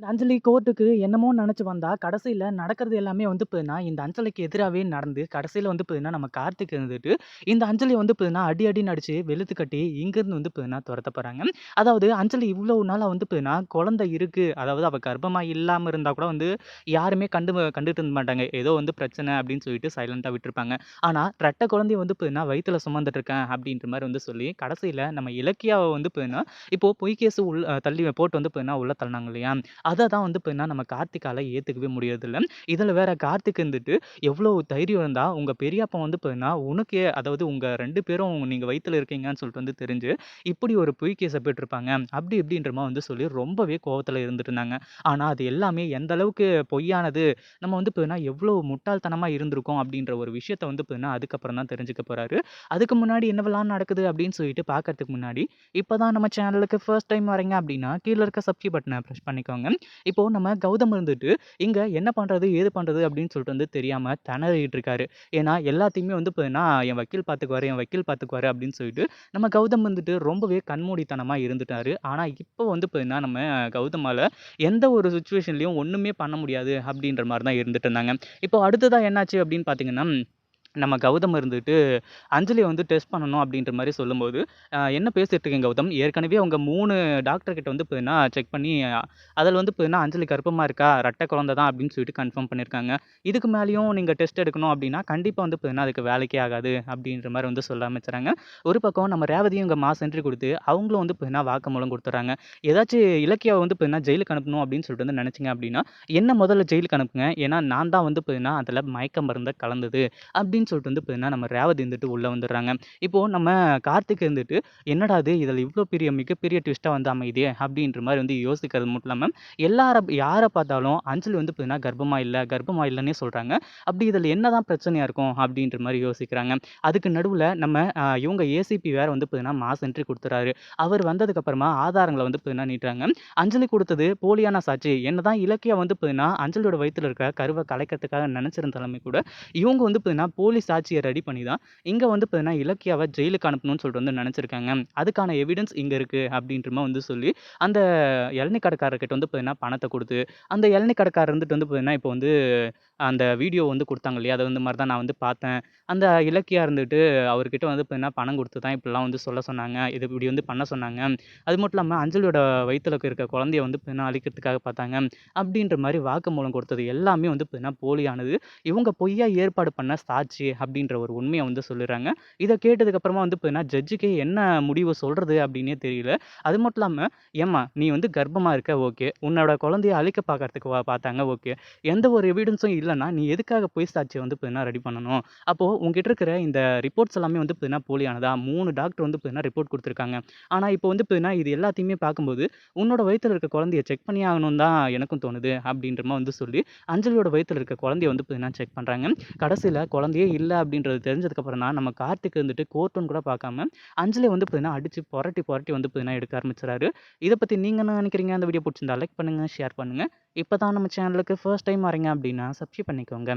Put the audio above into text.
இந்த அஞ்சலி கோர்ட்டுக்கு என்னமோ நினச்சி வந்தா, கடைசியில் நடக்கிறது எல்லாமே வந்து போதுனா இந்த அஞ்சலிக்கு எதிராகவே நடந்து, கடைசியில் வந்து பார்த்தீங்கன்னா, நம்ம கார்த்திக் இருந்துட்டு, இந்த அஞ்சலி வந்து பார்த்தீங்கன்னா, அடி அடி நடிச்சு வெளுத்து கட்டி, இங்கேருந்து வந்து போதுனா துரத்த போகிறாங்க அதாவது அஞ்சலி இவ்வளோ நாளாக வந்து பார்த்தீங்கன்னா, குழந்தை இருக்குது அதாவது அவள் கர்ப்பமாக இல்லாமல் இருந்தால் கூட வந்து யாருமே கண்டு கண்டுட்டு இருந்த மாட்டாங்க. ஏதோ வந்து பிரச்சனை அப்படின்னு சொல்லிட்டு சைலண்ட்டாக விட்டுருப்பாங்க. ஆனால் ரெட்டை குழந்தைய வந்து பார்த்தீங்கன்னா, வயிற்றில் சுமந்துட்டு இருக்கேன் அப்படின்ற மாதிரி வந்து சொல்லி, கடைசியில் நம்ம இலக்கியாவை வந்து போதுனா இப்போது பொய் கேஸ் உள் தள்ளி போட்டு வந்து போதுனா உள்ள தள்ளினாங்க இல்லையா? அதை தான் வந்து இப்போ நம்ம கார்த்திகால ஏற்றுக்கவே முடியறதில்ல. இதில் வேற கார்த்திக் இருந்துட்டு, எவ்வளோ தைரியம் இருந்தால் உங்கள் பெரியப்பா வந்து இப்போ உனக்கே அதாவது உங்கள் ரெண்டு பேரும் நீங்கள் வயிற்றில் இருக்கீங்கன்னு சொல்லிட்டு வந்து தெரிஞ்சு, இப்படி ஒரு பொய் கேஸ போயிட்டுருப்பாங்க அப்படி இப்படின்றமா வந்து சொல்லி ரொம்பவே கோவத்தில் இருந்துட்டு இருந்தாங்க. ஆனால் அது எல்லாமே எந்த அளவுக்கு பொய்யானது, நம்ம வந்து இப்போ எவ்வளோ முட்டாள்தனமாக இருந்திருக்கோம் அப்படின்ற ஒரு விஷயத்த வந்து இப்போ அதுக்கப்புறம் தான் தெரிஞ்சுக்க போகிறாரு அதுக்கு முன்னாடி என்னவெல்லாம் நடக்குது அப்படின்னு சொல்லிட்டு பார்க்கறதுக்கு முன்னாடி, இப்போ தான் நம்ம சேனலுக்கு ஃபர்ஸ்ட் டைம் வரீங்க அப்படின்னா, கீழே இருக்க சப்ஸ்கிரைப் பட்டனை பிரஸ் பண்ணிக்கோங்க. இப்போது நம்ம கௌதம் இருந்துட்டு, இங்கே என்ன பண்ணுறது ஏது பண்ணுறது அப்படின்னு சொல்லிட்டு வந்து தெரியாமல் திணறிட்டு இருக்காரு. ஏன்னா, எல்லாத்தையுமே வந்து பார்த்தீங்கன்னா, என் வக்கீல் பார்த்துக்குவாரு, என் வக்கீல் பார்த்துக்குவாரு அப்படின்னு சொல்லிட்டு, நம்ம கௌதம் வந்துட்டு ரொம்பவே கண்மூடித்தனமாக இருந்துட்டாரு. ஆனால் இப்போ வந்து பார்த்தீங்கன்னா, நம்ம கௌதமால் எந்த ஒரு சுச்சுவேஷன்லேயும் ஒன்றுமே பண்ண முடியாது அப்படின்ற மாதிரி தான் இருந்துட்டு இருந்தாங்க. இப்போ அடுத்ததாக என்னாச்சு அப்படின்னு பார்த்தீங்கன்னா, நம்ம கௌதம் இருந்துட்டு, அஞ்சலியை வந்து டெஸ்ட் பண்ணணும் அப்படின்ற மாதிரி சொல்லும்போது, என்ன பேசிகிட்டு இருக்கீங்க கௌதம்? ஏற்கனவே அவங்க மூணு டாக்டர் கிட்ட வந்து பார்த்தீங்கன்னா, செக் பண்ணி அதில் வந்து பார்த்தீங்கன்னா, அஞ்சலி கர்ப்பமாக இருக்கா, ரட்டை குழந்தை தான் அப்படின்னு சொல்லிட்டு கன்ஃபார்ம் பண்ணியிருக்காங்க. இதுக்கு மேலேயும் நீங்கள் டெஸ்ட் எடுக்கணும் அப்படின்னா, கண்டிப்பாக வந்து பார்த்தீங்கன்னா, அதுக்கு வேலைக்கே ஆகாது அப்படின்ற மாதிரி வந்து சொல்ல ஆரம்பிச்சுறாங்க. ஒரு பக்கம் நம்ம ரேவதியும் இங்கே மாஸ் என்ட்ரி கொடுத்து அவங்களும் வந்து பார்த்தீங்கன்னா, வாக்குமூலம் கொடுத்துட்றாங்க ஏதாச்சும் இலக்கியாவை வந்து பார்த்தீங்கன்னா, ஜெயிலுக்கு அனுப்பணும் அப்படின்னு சொல்லிட்டு வந்து நினச்சிங்க அப்படின்னா, என்ன முதல்ல ஜெயிலுக்கு அனுப்புங்க. ஏன்னா, நான் தான் வந்து பார்த்தீங்கன்னா, அதில் மயக்க மருந்தை கலந்தது அப்படின்னு சொல்லிட்டு வந்து பார்த்தீங்கன்னா, நம்ம ரேவதி இருந்துட்டு உள்ளே வந்துடுறாங்க. இப்போது நம்ம கார்த்திக் இருந்துட்டு, என்னடா இது இதில் இவ்வளோ பெரிய மிகப்பெரிய ட்விஸ்ட்டாக வந்து அமைதியே அப்படின்ற மாதிரி வந்து யோசிக்கிறது மட்டும் இல்லாமல் எல்லாரை யாரை பார்த்தாலும் அஞ்சலி வந்து பார்த்தீங்கன்னா, கர்ப்பமாக இல்லை கர்ப்பமாக இல்லைன்னே சொல்கிறாங்க அப்படி இதில என்னதான் பிரச்சனையாக இருக்கும் அப்படின்ற மாதிரி யோசிக்கிறாங்க. அதுக்கு நடுவில் நம்ம இவங்க ஏசிபி வேறு வந்து பார்த்தீங்கன்னா, மாஸ் என்ட்ரி கொடுத்துறாரு அவர் வந்ததுக்கப்புறமா ஆதாரங்களை வந்து பார்த்தீங்கன்னா நீட்டுறாங்க. அஞ்சலி கொடுத்தது போலியான சாட்சி. என்ன தான் இலக்கியா வந்து பார்த்தீங்கன்னா, அஞ்சலியோட வயிற்றில் இருக்க கருவை கலைக்கிறதுக்காக நினச்சிருந்தாலுமே கூட, இவங்க வந்து பார்த்தீங்கன்னா, போலி சாட்சியை ரெடி பண்ணி தான், இங்கே வந்து பார்த்தீங்கன்னா, இலக்கியாவை ஜெயிலுக்கு அனுப்பணும்னு சொல்லிட்டு வந்து நினச்சிருக்காங்க அதுக்கான எவிடன்ஸ் இங்கே இருக்குது அப்படின்றமா வந்து சொல்லி, அந்த இளநி கடைக்காரர்கிட்ட வந்து பார்த்தீங்கன்னா, பணத்தை கொடுத்து அந்த இளநீ கடைக்காரர் இருந்துட்டு வந்து பார்த்தீங்கன்னா, இப்போ வந்து அந்த வீடியோ வந்து கொடுத்தாங்க இல்லையா? அது வந்து மாதிரி தான் நான் வந்து பார்த்தேன். அந்த இலக்கியா இருந்துட்டு அவர்கிட்ட வந்து பார்த்தீங்கன்னா, பணம் கொடுத்து தான் இப்படிலாம் வந்து சொல்ல சொன்னாங்க. இது இப்படி வந்து பண்ண சொன்னாங்க. அது மட்டும் இல்லாமல் அஞ்சலியோட வயித்துல இருக்க குழந்தைய வந்து பார்த்தீங்கன்னா, அழிக்கிறதுக்காக பார்த்தாங்க. அப்படின்ற மாதிரி வாக்குமூலம் கொடுத்தது எல்லாமே வந்து பார்த்தீங்கன்னா, போலியானது. இவங்க பொய்யா ஏற்பாடு பண்ண சாட்சி அப்படின்ற ஒரு உண்மையை வந்து சொல்லிடுறாங்க. இதை கேட்டதுக்கப்புறமா வந்து பார்த்தீங்கன்னா, ஜட்ஜுக்கே என்ன முடிவு சொல்கிறது அப்படின்னே தெரியல. அது மட்டும் இல்லாமல் ஏம்மா நீ வந்து கர்ப்பமாக இருக்க ஓகே. உன்னோட குழந்தைய அழிக்க பார்க்கறதுக்கு பார்த்தாங்க ஓகே. எந்த ஒரு எவிடன்ஸும் இல்லைன்னா நீ எதுக்காக பொய் சாட்சியை வந்து பார்த்தீங்கன்னா, ரெடி பண்ணணும்? அப்போது உங்ககிட்ட இருக்கிற இந்த ரிப்போர்ட்ஸ் எல்லாமே வந்து பார்த்தீங்கன்னா, போலியானதா? மூணு டாக்டர் வந்து பார்த்தீங்கன்னா, ரிப்போர்ட் கொடுத்துருக்காங்க ஆனால் இப்போ வந்து பார்த்தீங்கன்னா, இது எல்லாத்தையுமே பார்க்கும்போது, உன்னோட வயிற்றில் இருக்க குழந்தைய செக் பண்ணி ஆகணும் தான் எனக்கும் தோணுது அப்படின்றமா வந்து சொல்லி, அஞ்சலியோட வயிற்றில் இருக்க குழந்தைய வந்து பார்த்தீங்கன்னா, செக் பண்ணுறாங்க கடைசியில் குழந்தைய இல்லை அப்படின்றது தெரிஞ்சதுக்கப்புறம் தான், நம்ம கார்த்திக் இருந்துட்டு கோர்ட்டுன்னு கூட பார்க்காம, அஞ்சலி வந்து பார்த்தீங்கன்னா, அடிச்சு புரட்டி புரட்டி வந்து பார்த்தீங்கன்னா, எடுக்க ஆரம்பிச்சிடாரு இதை பத்தி நீங்க என்ன நினைக்கிறீங்க அந்த வீடியோ பிடிச்சிருந்தா லைக் பண்ணுங்க, ஷேர் பண்ணுங்க. இப்போ தான் நம்ம சேனலுக்கு ஃபர்ஸ்ட் டைம் வரீங்க அப்படின்னா, சப்ஸ்கிரைப் பண்ணிக்கோங்க.